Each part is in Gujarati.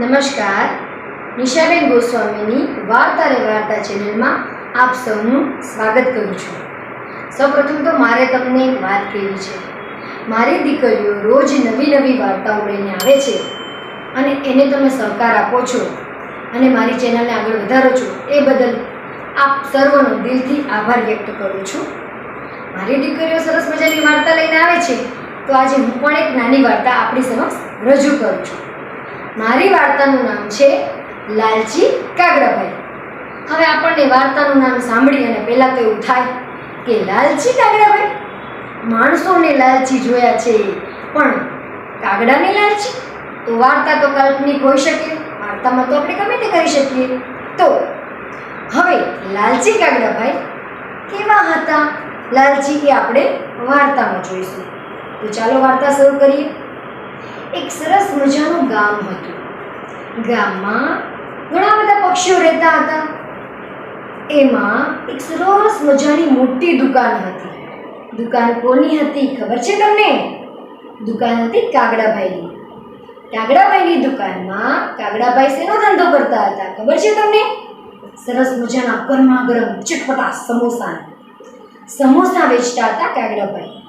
નમસ્કાર. નિશાબેન ગોસ્વામીની વાર્તા રે વાર્તા ચેનલમાં આપ સૌનું સ્વાગત કરું છું. સૌપ્રથમ તો મારે તમને એક વાત કહેવી છે. મારી દીકરીઓ રોજ નવી નવી વાર્તાઓ લઈને આવે છે અને એને તમે સહકાર આપો છો અને મારી ચેનલને આગળ વધારો છો એ બદલ આપ સર્વનો દિલથી આભાર વ્યક્ત કરું છું. મારી દીકરીઓ સરસ મજાની વાર્તા લઈને આવે છે તો આજે હું પણ એક નાની વાર્તા આપણી સમક્ષ રજૂ કરું છું. મારી વાર્તાનું નામ છે લાલચી કાગડાભાઈ. હવે આપણને વાર્તાનું નામ સાંભળી અને પહેલાં તો એવું થાય કે લાલચી કાગડાભાઈ? માણસોને લાલચી જોયા છે, પણ કાગડાને લાલચી તો વાર્તા તો કાલ્પનિક હોઈ શકે, વાર્તામાં તો આપણે ગમે તે કરી શકીએ. તો હવે લાલચી કાગડાભાઈ કેવા હતા? લાલચી એ આપણે વાર્તામાં જોઈશું. તો ચાલો વાર્તા શરૂ કરીએ. એક સરસ મજાનું ગામ હતું. ગામમાં ઘણા બધા પક્ષીઓ રહેતા હતા. એમાં એક સરસ મજાની મોટી દુકાન હતી. દુકાન કોની હતી ખબર છે તમને? દુકાન હતી કાગડાભાઈની. કાગડાભાઈની દુકાનમાં કાગડાભાઈ શેનો ધંધો કરતા હતા ખબર છે તમને? સરસ મજાના ગરમા ગરમ ચટપટા સમોસા સમોસા વેચતા હતા કાગડાભાઈ.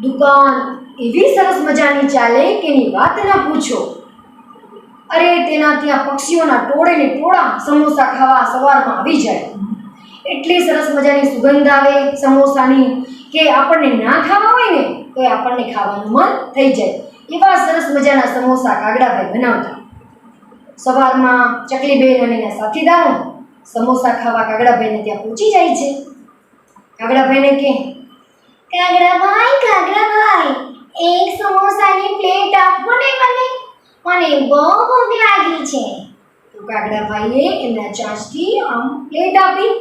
દુકાન એવી સરસ મજાની ચાલે કે એની વાત ના પૂછો. અરે તેના ત્યાં પક્ષીઓના ટોળે ને ટોળા સમોસા ખાવા સવારમાં આવી જાય. એટલી સરસ મજાની સુગંધ આવે સમોસાની કે આપણને ના ખાવા હોય ને, તો એ આપણને ખાવાનું મન થઈ જાય. એવા સરસ મજાના સમોસા કાગડાભાઈ બનાવતા. સવારમાં ચકલીબેન અને એના સાથીદારો સમોસા ખાવા કાગડાભાઈને ત્યાં પહોંચી જાય છે. કાગડાભાઈને કે કાગડાભાઈ કાગડાભાઈ એક સમોસાની પ્લેટ આપો ને મને. મને બહુ ભૂખ લાગી છે. તો કાગડાભાઈએ એમના ચાંચથી આમ પ્લેટ આપી.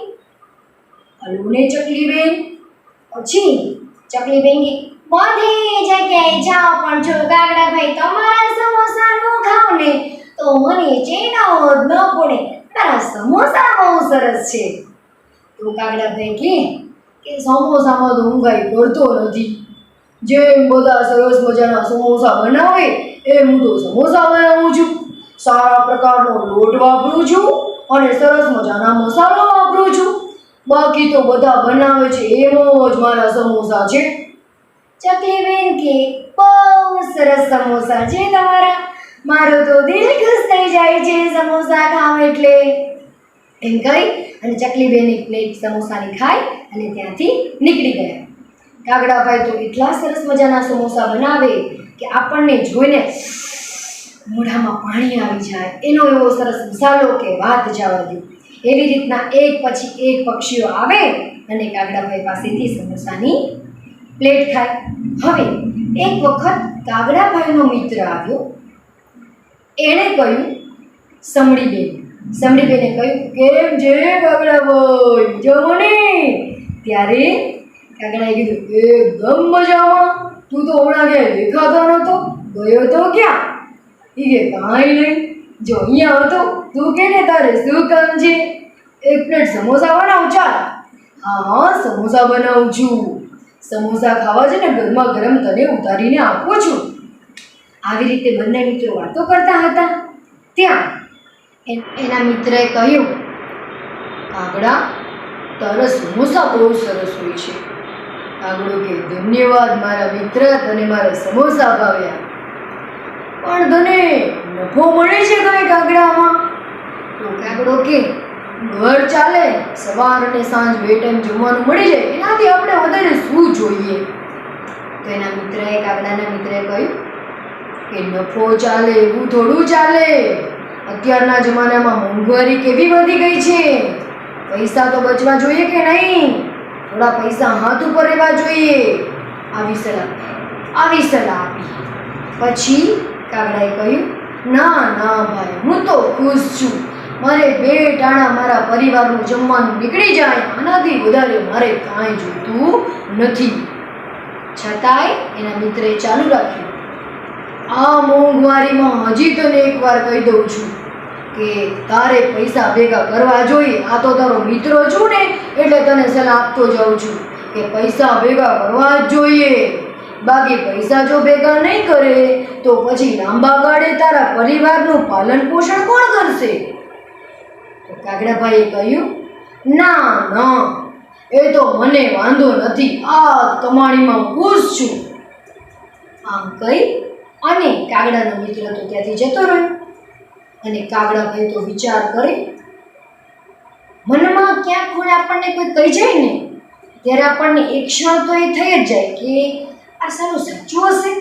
હલુને ચકલીબેન. પછી ચકલીબેન કે, બધી જગ્યાએ જાઓ પણ જો કાગડાભાઈ તમારા સમોસા ન ખાવ ને, તો મને ચેના જ ન પડે. તારા સમોસા બહુ સરસ છે. તો કાગડાભાઈ કે સમોસામાં તો હું પડતો નથી. જેમ બધા સરસ મજાના સમોસા બનાવે એમ હું તો સમોસા બનાવું છું. સારા પ્રકારનો લોટ વાપરું છું અને સરસ મજાના મસાલો વાપરું છું. બાકી તો બધા બનાવે છે, એવો જ મારા સમોસા છે. ચકલીબેન કે બહુ સરસ સમોસા છે તમારા. મારો તો દિલ ખુશ થઈ જાય છે સમોસા ખાવ એટલે. એમ કહી અને ચકલીબેન એક પ્લેટ સમોસાની ખાઈ અને ત્યાંથી નીકળી ગયા. કાગડાભાઈ તો એટલા સરસ મજાના સમોસા બનાવે કે આપણને જોઈને મોઢામાં પાણી આવી જાય. એનો એવો સરસ મસાલો કે વાત જવા દે. એવી રીતના એક પછી એક પક્ષીઓ આવે અને કાગડાભાઈ પાસેથી સમોસાની પ્લેટ ખાય. હવે એક વખત કાગડાભાઈનો મિત્ર આવ્યો. એણે કહ્યું, સમડીબેન, સમડીબેને કહ્યું, કેમ છે કાગડાભાઈ જમણે ત્યારે કાગડાએ કીધું એકદમ મજામાં? તું તો હમણાં ક્યાંય દેખાતો નહોતો ગયો તો ક્યાં? એ કે, કાંઈ નહીં. જો અહીંયા હતો, તું કે ને તારે શું કામ છે? એક પ્લેટ સમોસા બનાવું, ચાલ. હા હા, સમોસા બનાવું છું. સમોસા ખાવા છે ને ગરમા ગરમ તને ઉતારીને આપું છું. આવી રીતે બંને મિત્રો વાતો કરતા હતા. ત્યાં એના મિત્રએ કહ્યું, કાગડા, તારા સમોસા બહુ સરસ હોય છે. કાગડો કે ધન્યવાદ મારા મિત્ર તને મારા સમોસા ભાવ્યા. પણ તને નફો મળે છે કઈ કાગડામાં? તો કાગડો કે, ઘર ચાલે, સવાર અને સાંજ બે ટાઈમ જમવાનું મળી જાય, એનાથી આપણે વધારે શું જોઈએ? તો એના મિત્રએ, કાગડાના મિત્રએ કહ્યું કે નફો ચાલે, એવું થોડું ચાલે. અત્યારના જમાનામાં મોંઘવારી કેવી વધી ગઈ છે? પૈસા તો બચવા જોઈએ કે નહીં? થોડા પૈસા હાથ ઉપર રહેવા જોઈએ. આવી સલાહ. આવી સલાહ આપી. પછી કાગડાએ કહ્યું, ના ના ભાઈ, હું તો ખુશ છું. મારે બે ટાણા મારા પરિવારનું જમવાનું નીકળી જાય. આનાથી વધારે મારે કાંઈ જોઈતું નથી. છતાંય એના મિત્રે ચાલુ રાખ્યું. આ મોંઘવારીમાં હજી તને એકવાર કહી દઉં છું. કે તારે પૈસા ભેગા કરવા જોઈએ, આ તો તારો મિત્રો છું ને, એટલે તને સલાહ આપતો જાઉં છું કે પૈસા ભેગા કરવા જ જોઈએ. બાકી પૈસા જો ભેગા નહીં કરે, તો પછી લાંબા ગાળે તારા પરિવારનું પાલન પોષણ કોણ કરશે? તો કાગડાભાઈએ કહ્યું, ના ના, એ તો મને વાંધો નથી, આ કમાણીમાં ખુશ છું. આમ કહી, અને કાગડાનો મિત્ર તો ત્યાંથી જતો રહ્યો. અને કાગડાભાઈ તો વિચાર કરે. મનમાં ક્યાંક કોઈ આપણને કોઈ કહી જાય ને, ત્યારે આપણને એક ક્ષણ તો એ થઈ જ જાય કે આ સારું સાચું હશે.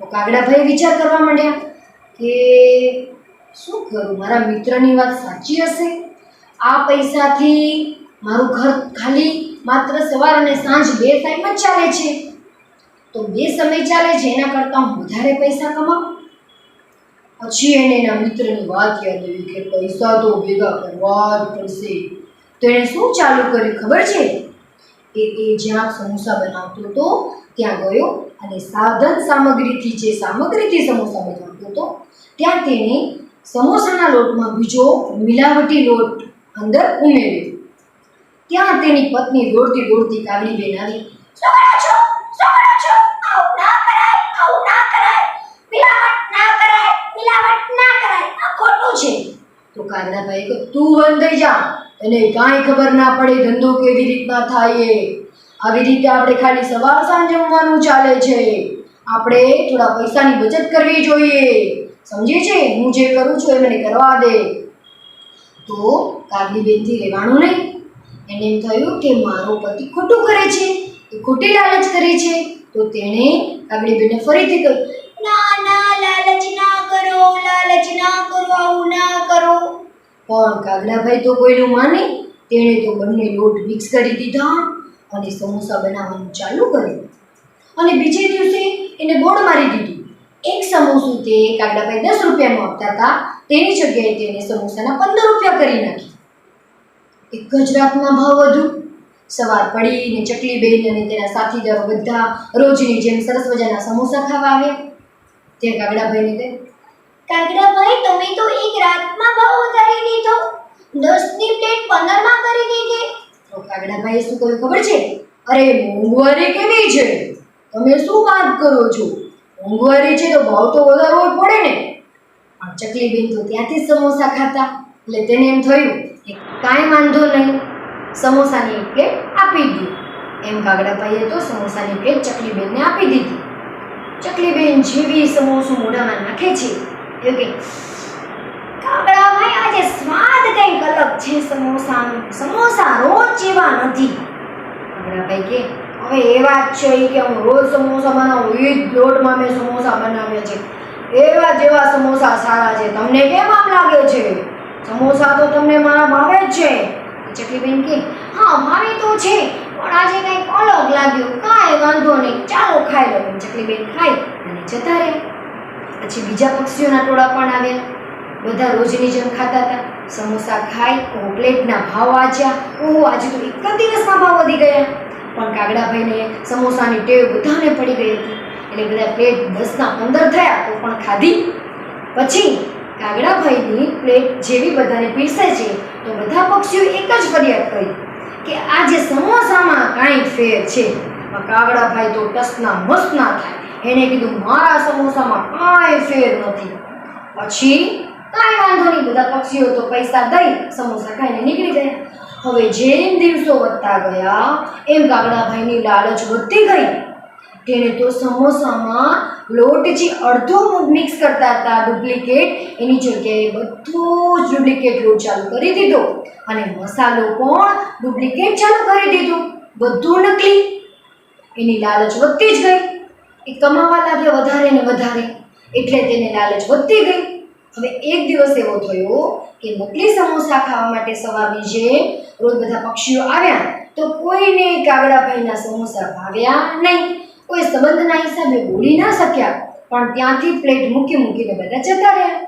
તો કાગડાભાઈ વિચાર કરવા માંડ્યા કે શું કરું, મારા મિત્રની વાત સાચી હશે? આ પૈસાથી મારું ઘર ખાલી માત્ર સવાર અને સાંજ બે ટાઈમ જ ચાલે છે. તો બે સમય ચાલે છે, એના કરતાં હું વધારે પૈસા કમાઉં? પછી એને એના મિત્રની વાત યાદ આવી કે પૈસા તો ભેગા કરવા જ પડશે. તો એણે શું ચાલુ કર્યું ખબર છે? એ એ જ્યાં સમોસા બનાવતો હતો, ત્યાં ગયો અને સાધન સામગ્રીથી જે સામગ્રીથી સમોસા બનાવતો હતો, ત્યાં તેણે સમોસાના લોટમાં બીજો મિલાવટી લોટ અંદર ઉમેર્યો. ત્યાં તેની પત્ની દોડતી દોડતી કાગડી બેન આવી "શું કરો છો? શું કરો છો? આવું ના કરાય, આવું ના કરાય. મિલાવટ ના કરાય, મિલાવટ ના કરાય. આ ખોટું છે." તો કાગડાભાઈએ કે "તું બંધ જા. તને કાંઈ ખબર ના પડે ધંધો કેવી રીતના થાય એ. આવી રીતે આપણે ખાલી સવાર સાંજ જમવાનું ચાલે છે આપણે થોડા પૈસાની બચત કરવી જોઈએ સમજે છે હું જે કરું છું એ મને કરવા દે તો કાગડી બેનથી રહેવાનું નહીં એને એમ થયું કે મારો પતિ ખોટું કરે છે, એ ખોટી લાલચ કરે છે તો તેણે કાગડી બેનને ફરીથી કહ્યું, ના ના, લાલચ ના કરો, લાલચ ના કરો, આવું ના કરો. પણ કાગડાભાઈ તો કોઈનું માને, તેણે તો બંને લોટ મિક્સ કરી દીધા અને સમોસા બનાવવાનું ચાલુ કર્યું. અને બીજે દિવસે એને બોર્ડ મારી દીધું. એક સમોસું તે કાગડાભાઈ દસ રૂપિયાનું આપતા હતા. તેની જગ્યાએ તેને સમોસાના પંદર રૂપિયા કરી નાખી. એક જ રાતમાં ભાવ વધુ. સવાર પડીને ચકલી બેન અને તેના સાથીદારો બધા રોજની જેમ સરસ મજાના સમોસા ખાવા આવ્યા. ત્યાં કાગડાભાઈને કહે કાગડાભાઈ, તમે તો એક રાતમાં ભાવ વધારી દીધો. દસની પ્લેટ પંદરમાં કરી દીધી. તો કાગડાભાઈએ શું કોઈ ખબર છે? અરે, મોંઘવારી કેવી છે? તમે શું વાત કરો છો? મોંઘવારી છે તો ભાવ તો વધારવો પડે ને. પણ ચકલી બેન તો ત્યાંથી સમોસા ખાતા. એટલે તેને એમ થયું કે કાંઈ વાંધો નહીં. સમોસાની પ્લેટ આપી દઉં. એમ કાગડાભાઈએ તો સમોસાની પ્લેટ ચકલી બેનને આપી દીધી. ચકલી બેન જેવી સમોસું મોઢામાં નાખે છે કે કાગડાભાઈ આજે સ્વાદ કંઈક અલગ છે. સમોસાનો, સમોસા રોજ જેવા નથી. કાગડાભાઈ કે, હવે એ વાત છે કે હું રોજ સમોસા બનાવું એ લોટમાં મેં સમોસા બનાવ્યા છે. એવા જેવા સમોસા સારા છે. તમને કેમ લાગે છે? સમોસા તો તમને મારા ભાવે જ છે. ચકલીબેન કે, હા ભાવે તો છે, પણ આજે કંઈક અલગ લાગ્યું. કાંઈ વાંધો નહીં, ચાલો ખાઈ લો ચકલીબેન ખાઈ અને જતા રહ્યા પછી બીજા પક્ષીઓના ટોળા પણ આવ્યા. બધા રોજની જેમ ખાતા હતા. સમોસા ખાઈ ઓહો પ્લેટના ભાવ વાંચ્યા. ઓહો આજે તો એક જ દિવસમાં ભાવ વધી ગયા. પણ કાગડાભાઈને સમોસાની ટેવ બધાને પડી ગઈ હતી. એટલે બધા પ્લેટ દસના પંદર થયા, તો પણ ખાધી. પછી કાગડાભાઈની પ્લેટ જેવી બધાને પીરસે છે, તો બધા પક્ષીઓ એક જ ફરિયાદ કરી કે આજે સમોસામાં કાંઈ ફેર છે કાગડાભાઈ તો ટસના મસના થાય. એણે કીધું, મારા સમોસામાં કાંઈ ફેર નથી. પછી કાંઈ વાંધો નહીં, બધા પક્ષીઓ તો પૈસા દઈ સમોસા ખાઈને નીકળી ગયા. હવે જેમ દિવસો વધતા ગયા, એમ કાગડાભાઈની લાલચ વધતી ગઈ. તેણે તો સમોસામાં લોટ જે અડધો મિક્સ કરતા હતા ડુપ્લિકેટ એની જગ્યાએ બધો જ ડુપ્લિકેટ લોટ ચાલુ કરી દીધો અને મસાલો પણ ડુપ્લિકેટ ચાલુ કરી દીધો. બધું નકલી. એની લાલચ વધતી જ ગઈ. એ કમાવા લાગ્યો વધારે ને વધારે, એટલે તેને લાલચ વધતી ગઈ. હવે એક દિવસ એવો થયો કે નકલી સમોસા ખાવા માટે સવારની જે રોજ બધા પક્ષીઓ આવ્યા તો કોઈને કાગડાભાઈના સમોસા ભાવ્યા નહીં. કોઈ સંબંધના હિસાબે બોલી ના શક્યા, પણ ત્યાંથી પ્લેટ મૂકી મૂકીને બધા જતા રહ્યા.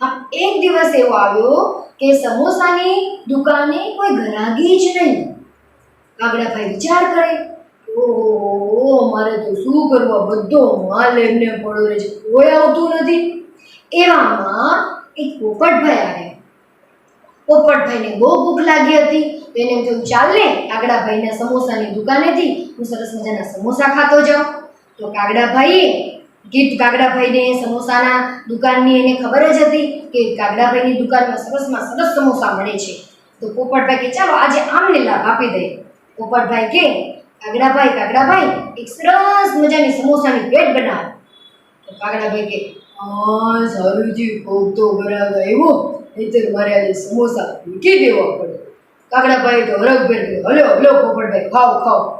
આ એક દિવસ એવો આવ્યો કે સમોસાની દુકાને કોઈ ગ્રાહકી જ નહીં. કાગડાભાઈ વિચાર કરે, ઓહો મારે તો શું કરવા? બધો માલ એમને પડ્યો રહે છે. કોઈ આવતું નથી. એવામાં એક પોપટભાઈ આવે. પોપટભાઈને બહુ ભૂખ લાગી હતી. તો એને એમ થયું, ચાલ ને, કાગડાભાઈના સમોસાની દુકાનેથી હું સરસ મજાના સમોસા ખાતો જાઉં. તો કાગડાભાઈએ, ગીત કાગડાભાઈને, સમોસાના દુકાનની એને ખબર જ હતી કે કાગડાભાઈની દુકાનમાં સરસમાં સરસ સમોસા મળે છે. તો પોપટભાઈ કે, ચાલો, આજે આમને લાભ આપી દઈએ પોપટભાઈ કે કાગડાભાઈ કાગડાભાઈ, એક સરસ મજાની સમોસાની પ્લેટ બનાવો. તો કાગડાભાઈ કે, હા, સારુજી કોક તો બરાબર આવ્યો. નહીતર મારે આજે સમોસા મૂકી દેવા પડે. કાગડાભાઈ તો હરખભેર હલો હલો, પોપટભાઈ, ખાઓ ખાઓ.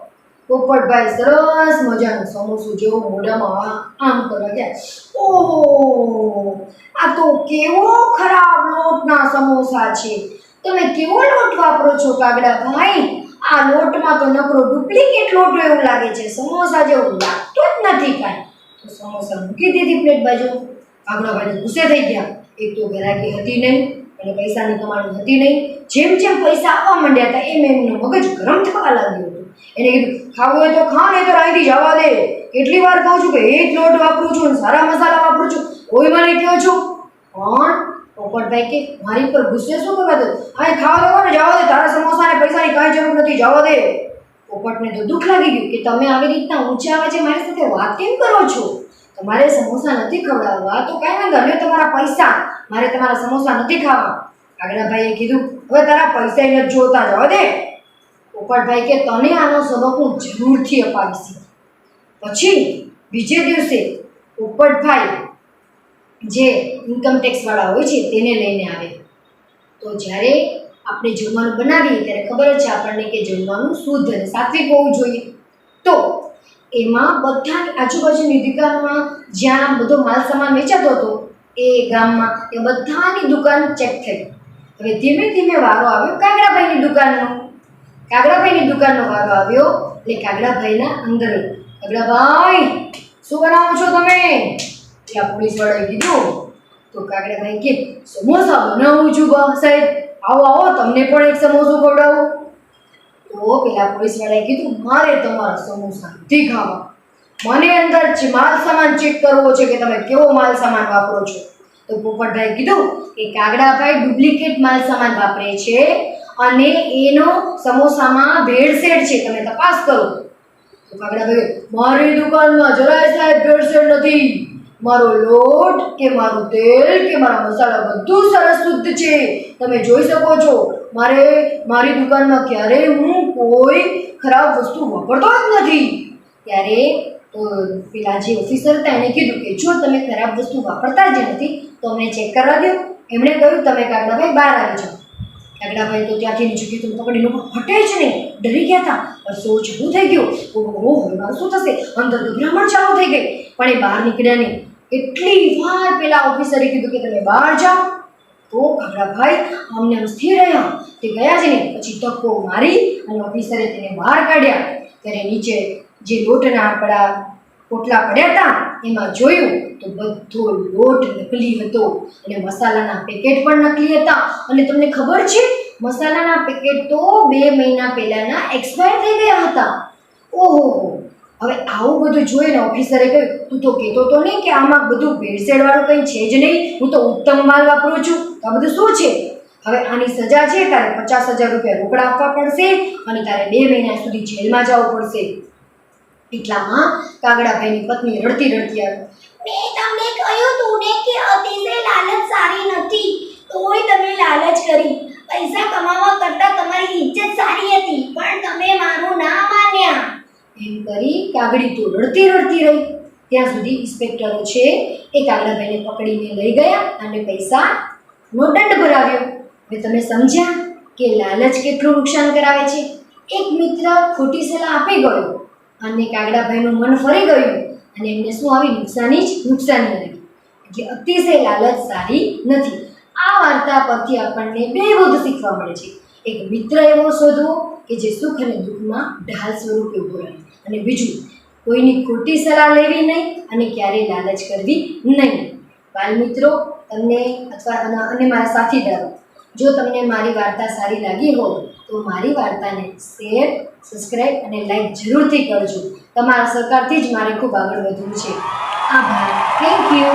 પોપટભાઈ સરસ મજાનું સમોસું જેવું મોઢામાં આમ કરવા ગયા. ઓહ, આ તો કેવો ખરાબ લોટના સમોસા છે. તમે કેવો લોટ વાપરો છો કાગડાભાઈ? આ લોટમાં તો નકરો ડુપ્લિકેટ લોટ એવું લાગે છે. સમોસા જેવું લાગતો જ નથી કાંઈ. તો સમોસા મૂકી દીધી પ્લેટ બાજુ. કાગડાભાઈ ગુસ્સે થઈ ગયા. એક તો ગેરાકી હતી નહીં, અને પૈસાની કમાણી હતી નહીં. જેમ જેમ પૈસા આવવા માંડ્યા હતા, એમ એમનું મગજ ગરમ થવા લાગ્યું હતું. એને કીધું, ખાવું હોય તો ખા, નહીં તો રાઈથી જવા દે. કેટલી વાર કહું છું કે, એ જ લોટ વાપરું છું સારા મસાલા વાપરું છું. કોઈ મને કહો છો, પણ પોપટભાઈ કે, મારી પર ગુસ્સે શું કરવા દો? હવે ખાવા દેવો ને, જવા દે. તારા સમોસા ને પૈસાની કાંઈ જરૂર નથી. જવા દે. પોપટને તો દુઃખ લાગી ગયું કે, તમે આવી રીતના ઊંચા અવાજે મારી સાથે? વાત કેમ કરો છો? તમારે સમોસા નથી ખવડાવવા. તો કાંઈ વાંધો નહીં. તમારા પૈસા. મારે તમારા સમોસા નથી ખાવા. કાગડાભાઈએ કીધું, હવે તારા પૈસા એને જોતા જવા દે. પોપટભાઈ કે, તને આનો સબક હું જરૂરથી અપાવીશ. પછી બીજે દિવસે પોપટભાઈ જે ઇન્કમ ટેક્સવાળા હોય છે તેને લઈને આવે. તો જ્યારે આપણે જમવાનું બનાવીએ, ત્યારે ખબર જ છે આપણને કે જમવાનું શુદ્ધ અને સાત્વિક હોવું જોઈએ. તો એમાં બધાની આજુબાજુની દુકાનમાં જ્યાં બધો માલ સામાન વેચાતો હતો, એ ગામમાં એ બધાની દુકાન ચેક થઈ. હવે ધીમે ધીમે વારો આવ્યો કાગડાભાઈની દુકાનનો. કાગડાભાઈની દુકાનનો વારો આવ્યો એટલે કાગડાભાઈના અંદર કાગડાભાઈ, શું બનાવો છો તમે? ત્યાં પોલીસવાળાએ કીધું, તો કાગડાભાઈ કે, સમોસા બનાવું છું બા સાહેબ. આવો આવો, તમને પણ એક સમોસો ખવડાવું. તો પેલા પોલીસવાળાએ કીધું, મારે તમારા સમોસા નથી ખાવા મને અંદર માલ સામાન ચેક કરવો છે કે તમે કેવો માલ સામાન વાપરો છો? તો પોપટભાઈ કીધું કે કાગડાભાઈ ડુપ્લિકેટ માલ સામાન વાપરે છે અને એનો સમોસામાં ભેળસેળ છે. તમે તપાસ કરો. તો કાગડાભાઈ મારી દુકાનમાં જરાય સાહેબ ભેળસેળ નથી. મારો લોટ કે મારું તેલ કે મારા મસાલા બધું સરસ શુદ્ધ છે. તમે જોઈ શકો છો, મારે મારી દુકાનમાં ક્યારેય હું કોઈ ખરાબ વસ્તુ વાપરતો જ નથી. ત્યારે પેલા જે ઓફિસર હતા એને કીધું કે જો તમે ખરાબ વસ્તુ વાપરતા જ નથી, તો અમને ચેક કરવા દો. એમણે કહ્યું, તમે કાગડાભાઈ બહાર આવી જાઓ. કાગડાભાઈ તો ત્યાંથી નીચે કીધું લોકો હટે જ નહીં. ડરી ગયા હતા. પરસો ચાલુ થઈ ગયો. ઓહો હવે શું થશે? અંદર ગભરામણ ચાલુ થઈ ગઈ. પણ એ બહાર નીકળ્યા નહીં. એટલી વાર પેલા ઓફિસરે કીધું કે તમે બહાર જાઓ. તો કાગડાભાઈ અમને આમ સ્થિર રહ્યા. તે ગયા છે ને, પછી તકો મારી અને ઓફિસરે તેને બહાર કાઢ્યા. ત્યારે નીચે જે લોટના આપણા પોટલા પડ્યા હતા, એમાં જોયું તો બધો લોટ નકલી હતો. અને મસાલાના પેકેટ પણ નકલી હતા. અને તમને ખબર છે, મસાલાના પેકેટ તો બે મહિના પહેલાના એક્સપાયર થઈ ગયા હતા. ઓહો હવે આવું બધું જોઈને ઓફિસરે કહ્યું, તું તો કહેતો તો નહીં કે આમાં બધું ભેળસેળવાળું કંઈ છે જ નહીં. હું તો ઉત્તમ માલ વાપરું છું. તો આ બધું શું છે? હવે આની સજા છે, તારે પચાસ હજાર રૂપિયા રોકડા આપવા પડશે અને તારે બે મહિના સુધી જેલમાં જવું પડશે. એટલામાં કાગડાભાઈની પત્ની રડતી રડતી આવી. મેં તમને કહ્યું તું ને કે અતિશય લાલચ સારી નથી. તોય તમે લાલચ કરી. પૈસા કમાવા કરતાં તમારી ઇજ્જત સારી હતી પણ તમે મારું ના માન્યા એમ કરી કાગડી તો રડતી રડતી રહી. ત્યાં સુધી ઇન્સ્પેક્ટરો છે એ કાગડાભાઈને પકડીને લઈ ગયા અને પૈસાનો દંડ ભરાવ્યો. હવે તમે સમજ્યા કે લાલચ કેટલું નુકસાન કરાવે છે? એક મિત્ર ખોટી સલાહ આપી ગયો અને કાગડાભાઈનું મન ફરી ગયું અને એમને શું આવી નુકસાની જ નુકસાની લાગી એટલે અતિશય લાલચ સારી નથી. આ વાર્તા પરથી આપણને બે બધું શીખવા મળે છે. એક મિત્ર એવો શોધવો કે જે સુખ અને દુઃખમાં ઢાલ સ્વરૂપે ઊભો રહે. અને બીજું કોઈની ખોટી સલાહ લેવી નહીં અને ક્યારેય લાલચ કરવી નહીં. બાલ મિત્રો તમને અથવા અને મારા સાથીદારો, જો તમને મારી વાર્તા સારી લાગી હોય, તો મારી વાર્તાને શેર સબસ્ક્રાઈબ અને લાઈક જરૂરથી કરજો. તમારા સહકારથી જ મારે ખૂબ આગળ વધવું છે. આભાર. Thank you.